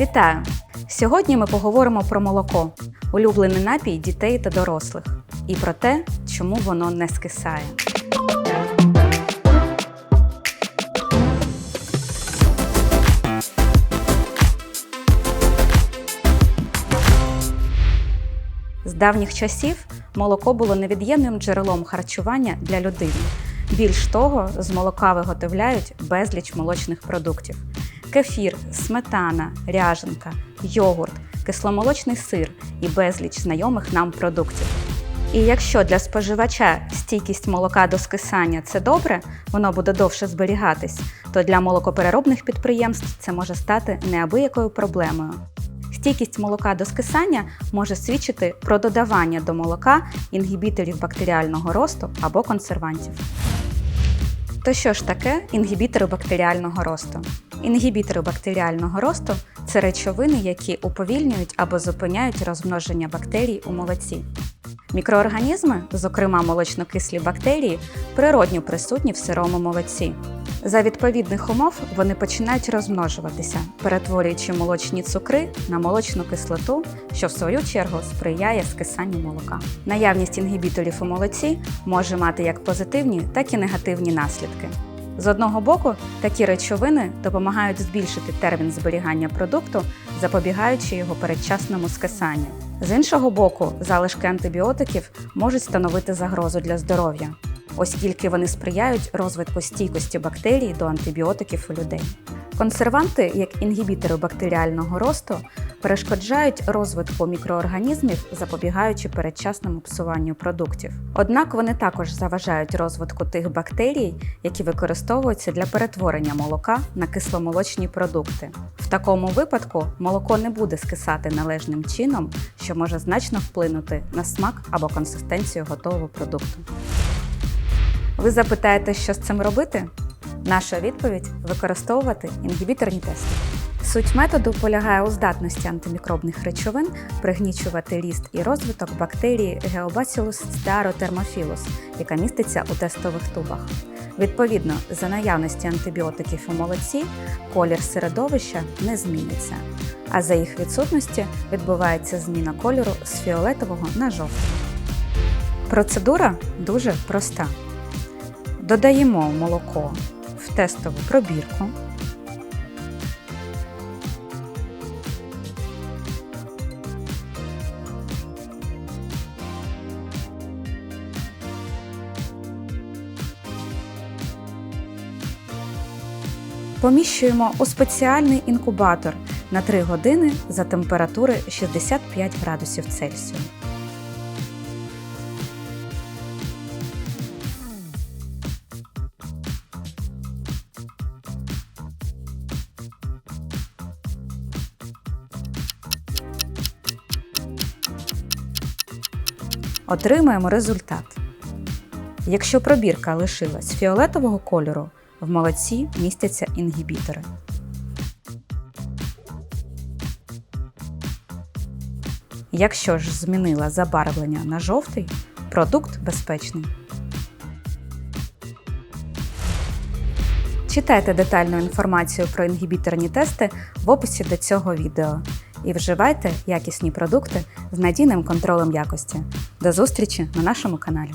Вітаю! Сьогодні ми поговоримо про молоко, улюблений напій дітей та дорослих, і про те, чому воно не скисає. З давніх часів молоко було невід'ємним джерелом харчування для людини. Більш того, з молока виготовляють безліч молочних продуктів: кефір, сметана, ряженка, йогурт, кисломолочний сир і безліч знайомих нам продуктів. І якщо для споживача стійкість молока до скисання це добре, воно буде довше зберігатись, то для молокопереробних підприємств це може стати неабиякою проблемою. Стійкість молока до скисання може свідчити про додавання до молока інгібіторів бактеріального росту або консервантів. То що ж таке інгібітори бактеріального росту? Інгібітори бактеріального росту це речовини, які уповільнюють або зупиняють розмноження бактерій у молоці. Мікроорганізми, зокрема молочнокислі бактерії, природньо присутні в сирому молоці. За відповідних умов вони починають розмножуватися, перетворюючи молочні цукри на молочну кислоту, що в свою чергу сприяє скисанню молока. Наявність інгібіторів у молоці може мати як позитивні, так і негативні наслідки. З одного боку, такі речовини допомагають збільшити термін зберігання продукту, запобігаючи його передчасному скисанню. З іншого боку, залишки антибіотиків можуть становити загрозу для здоров'я, оскільки вони сприяють розвитку стійкості бактерій до антибіотиків у людей. Консерванти, як інгібітори бактеріального росту, перешкоджають розвитку мікроорганізмів, запобігаючи передчасному псуванню продуктів. Однак вони також заважають розвитку тих бактерій, які використовуються для перетворення молока на кисломолочні продукти. В такому випадку молоко не буде скисати належним чином, що може значно вплинути на смак або консистенцію готового продукту. Ви запитаєте, що з цим робити? Наша відповідь використовувати інгібіторні тести. Суть методу полягає у здатності антимікробних речовин пригнічувати ріст і розвиток бактерії Geobacillus stearothermophilus, яка міститься у тестових тубах. Відповідно, за наявності антибіотиків у молоці колір середовища не зміниться, а за їх відсутності відбувається зміна кольору з фіолетового на жовтий. Процедура дуже проста. Додаємо молоко в тестову пробірку. Поміщуємо у спеціальний інкубатор на 3 години за температури 65 градусів Цельсію. Отримаємо результат. Якщо пробірка лишилась фіолетового кольору, в молоці містяться інгібітори. Якщо ж змінила забарвлення на жовтий, продукт безпечний. Читайте детальну інформацію про інгібіторні тести в описі до цього відео і вживайте якісні продукти з надійним контролем якості. До зустрічі на нашому каналі.